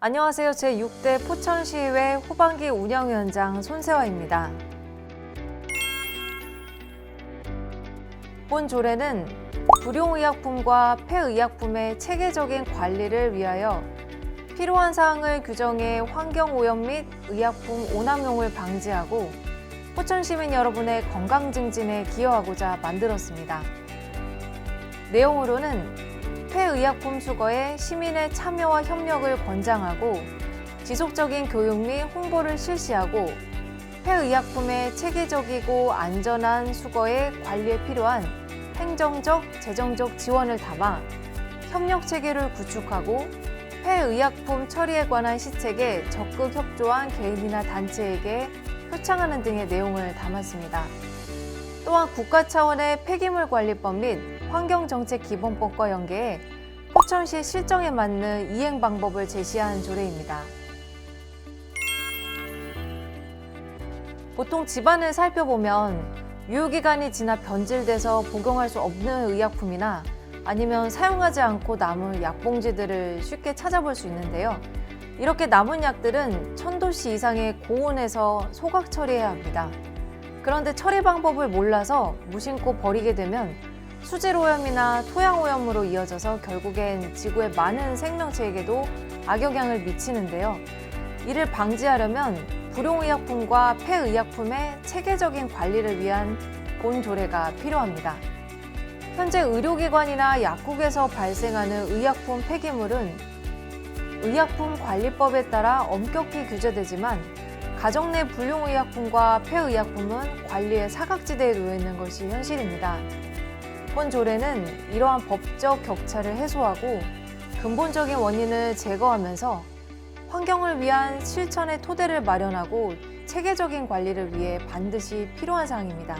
안녕하세요. 제6대 포천시의회 후반기 운영위원장 손세화입니다. 본 조례는 불용의약품과 폐의약품의 체계적인 관리를 위하여 필요한 사항을 규정해 환경오염 및 의약품 오남용을 방지하고 포천 시민 여러분의 건강 증진에 기여하고자 만들었습니다. 내용으로는 폐의약품 수거에 시민의 참여와 협력을 권장하고 지속적인 교육 및 홍보를 실시하고 폐의약품의 체계적이고 안전한 수거의 관리에 필요한 행정적, 재정적 지원을 담아 협력 체계를 구축하고 폐의약품 처리에 관한 시책에 적극 협조한 개인이나 단체에게 표창하는 등의 내용을 담았습니다. 또한 국가 차원의 폐기물 관리법 및 환경정책 기본법과 연계해 포천시 실정에 맞는 이행 방법을 제시한 조례입니다. 보통 집안을 살펴보면 유효기간이 지나 변질돼서 복용할 수 없는 의약품이나 아니면 사용하지 않고 남은 약봉지들을 쉽게 찾아볼 수 있는데요. 이렇게 남은 약들은 천도씨 이상의 고온에서 소각 처리해야 합니다. 그런데 처리 방법을 몰라서 무심코 버리게 되면 수질 오염이나 토양 오염으로 이어져서 결국엔 지구의 많은 생명체에게도 악영향을 미치는데요. 이를 방지하려면 불용의약품과 폐의약품의 체계적인 관리를 위한 본 조례가 필요합니다. 현재 의료기관이나 약국에서 발생하는 의약품 폐기물은 의약품 관리법에 따라 엄격히 규제되지만 가정 내 불용의약품과 폐의약품은 관리의 사각지대에 놓여 있는 것이 현실입니다. 본 조례는 이러한 법적 격차를 해소하고 근본적인 원인을 제거하면서 환경을 위한 실천의 토대를 마련하고 체계적인 관리를 위해 반드시 필요한 사항입니다.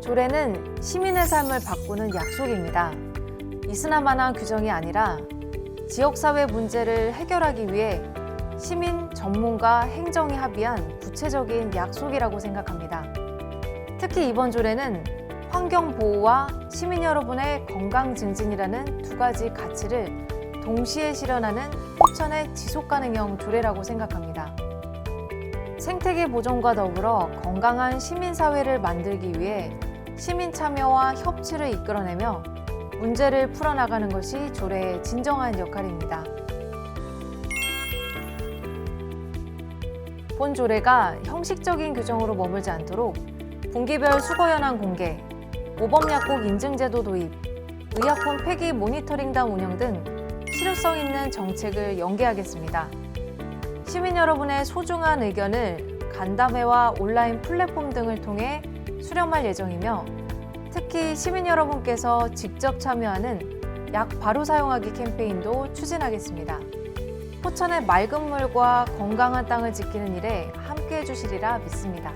조례는 시민의 삶을 바꾸는 약속입니다. 이스나만한 규정이 아니라 지역사회 문제를 해결하기 위해 시민, 전문가, 행정이 합의한 구체적인 약속이라고 생각합니다. 특히 이번 조례는 환경 보호와 시민 여러분의 건강 증진이라는 두 가지 가치를 동시에 실현하는 포천의 지속 가능형 조례라고 생각합니다. 생태계 보존과 더불어 건강한 시민 사회를 만들기 위해 시민 참여와 협치를 이끌어내며 문제를 풀어나가는 것이 조례의 진정한 역할입니다. 본 조례가 형식적인 규정으로 머물지 않도록 분기별 수거 현황 공개, 모범약국 인증제도 도입, 의약품 폐기 모니터링단 운영 등 실효성 있는 정책을 연계하겠습니다. 시민 여러분의 소중한 의견을 간담회와 온라인 플랫폼 등을 통해 수렴할 예정이며 특히 시민 여러분께서 직접 참여하는 약 바로 사용하기 캠페인도 추진하겠습니다. 포천의 맑은 물과 건강한 땅을 지키는 일에 함께 해주시리라 믿습니다.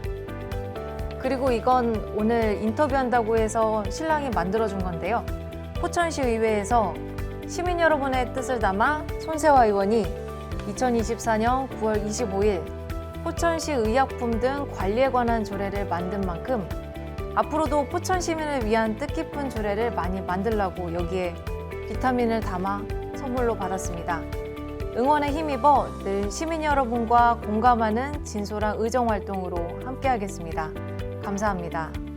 그리고 이건 오늘 인터뷰한다고 해서 신랑이 만들어준 건데요. 포천시 의회에서 시민 여러분의 뜻을 담아 손세화 의원이 2024년 9월 25일 포천시 의약품 등 관리에 관한 조례를 만든 만큼 앞으로도 포천 시민을 위한 뜻깊은 조례를 많이 만들라고 여기에 비타민을 담아 선물로 받았습니다. 응원에 힘입어 늘 시민 여러분과 공감하는 진솔한 의정 활동으로 함께하겠습니다. 감사합니다.